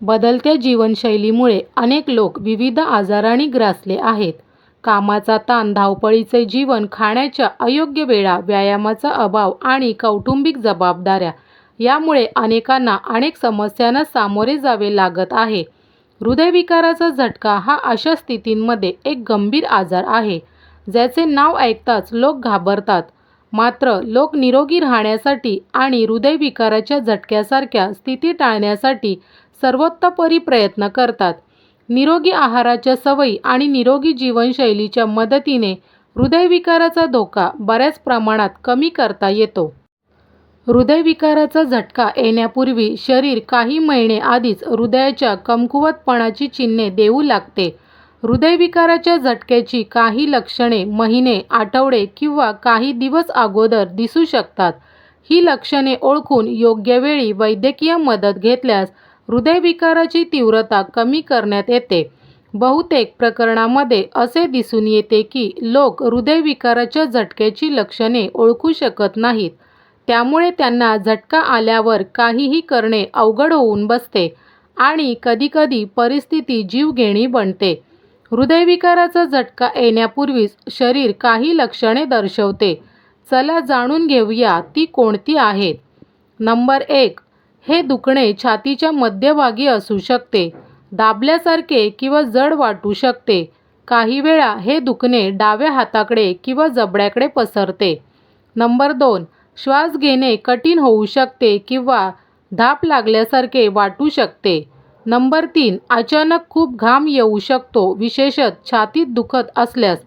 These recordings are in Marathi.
बदलत्या जीवनशैलीमुळे अनेक लोक विविध आजारांनी ग्रासले आहेत. कामाचा ताण, धावपळीचे जीवन, खाण्याच्या अयोग्य वेळा, व्यायामाचा अभाव आणि कौटुंबिक जबाबदाऱ्या यामुळे अनेकांना अनेक समस्यांना सामोरे जावे लागत आहे. हृदयविकाराचा झटका हा अशा स्थितींमध्ये एक गंभीर आजार आहे, ज्याचे नाव ऐकताच लोक घाबरतात. मात्र, लोक निरोगी राहण्यासाठी आणि हृदयविकाराच्या झटक्यासारख्या स्थिती टाळण्यासाठी सर्वोत्तपरी प्रयत्न करतात. निरोगी आहाराच्या सवयी आणि निरोगी जीवनशैलीच्या मदतीने हृदयविकाराचा धोका बऱ्याच प्रमाणात कमी करता येतो. हृदयविकाराचा झटका येण्यापूर्वी शरीर काही महिने आधीच हृदयाच्या कमकुवतपणाची चिन्हे देऊ लागते. हृदयविकाराच्या झटक्याची काही लक्षणे महिने, आठवडे किंवा काही दिवस अगोदर दिसू शकतात. ही लक्षणे ओळखून योग्य वेळी वैद्यकीय मदत घेतल्यास हृदयविकाराची तीव्रता कमी करण्यात येते. बहुतेक प्रकरणामध्ये असे दिसून येते की लोक हृदयविकाराच्या झटक्याची लक्षणे ओळखू शकत नाहीत, त्यामुळे त्यांना झटका आल्यावर काहीही करणे अवघड होऊन बसते आणि कधीकधी परिस्थिती जीवघेणी बनते. हृदयविकाराचा झटका येण्यापूर्वीच शरीर काही लक्षणे दर्शवते. चला जाणून घेऊया ती कोणती आहेत. नंबर एक हे दुखणे छातीच्या मध्यभागी असू शकते. दाबल्यासारखे किंवा जड वाटू शकते. काही वेळा हे दुखणे डाव्या हाताकडे किंवा जबड्याकडे पसरते. नंबर दोन श्वास घेणे कठीण होऊ शकते किंवा धाप लागल्यासारखे वाटू शकते. नंबर तीन अचानक खूप घाम येऊ शकतो, विशेषत छातीत दुखत असल्यास.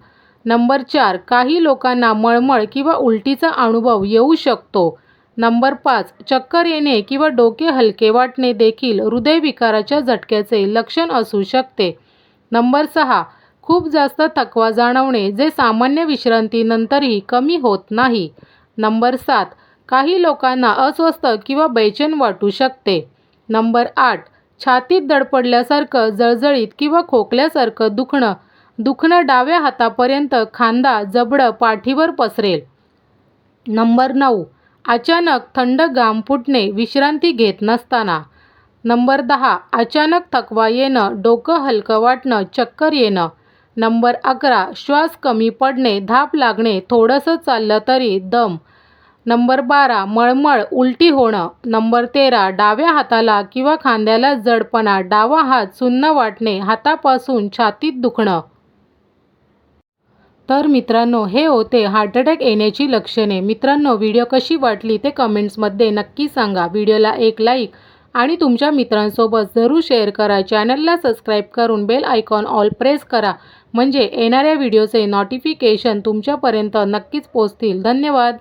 नंबर चार काही लोकांना मळमळ किंवा उलटीचा अनुभव येऊ शकतो. नंबर पाच चक्कर येणे किंवा डोके हलके वाटणे देखील हृदयविकाराच्या झटक्याचे लक्षण असू शकते. नंबर सहा खूप जास्त थकवा जाणवणे जे सामान्य विश्रांतीनंतरही कमी होत नाही. नंबर सात काही लोकांना अस्वस्थ किंवा बेचैन वाटू शकते. नंबर आठ छातीत दडपडल्यासारखं जळजळीत किंवा खोकल्यासारखं दुखणं. दुखणं डाव्या हातापर्यंत खांदा, जबडं, पाठीवर पसरेल. नंबर नऊ अचानक थंड घाम फुटणे विश्रांती घेत नसताना. नंबर दहा अचानक थकवा येणं, डोकं हलकं वाटणं, चक्कर येणं. नंबर अकरा श्वास कमी पडणे, धाप लागणे, थोडंसं चाललं तरी दम. नंबर बारा मळमळ, उलटी होणं. नंबर तेरा डाव्या हाताला किंवा खांद्याला जडपणा, डावा हात सुन्न वाटणे, हातापासून छातीत दुखणं. तर मित्रांनो, हे होते हार्ट अटॅक येण्याची लक्षणे. मित्रांनो, व्हिडिओ कशी वाटली ते कमेंट्समध्ये नक्की सांगा. व्हिडिओला एक लाईक आणि तुमच्या मित्रांसोबत जरूर शेअर करा. चॅनलला सबस्क्राईब करून बेल आयकॉन ऑल प्रेस करा म्हणजे येणाऱ्या व्हिडिओचे नोटिफिकेशन तुमच्यापर्यंत नक्कीच पोचतील धन्यवाद.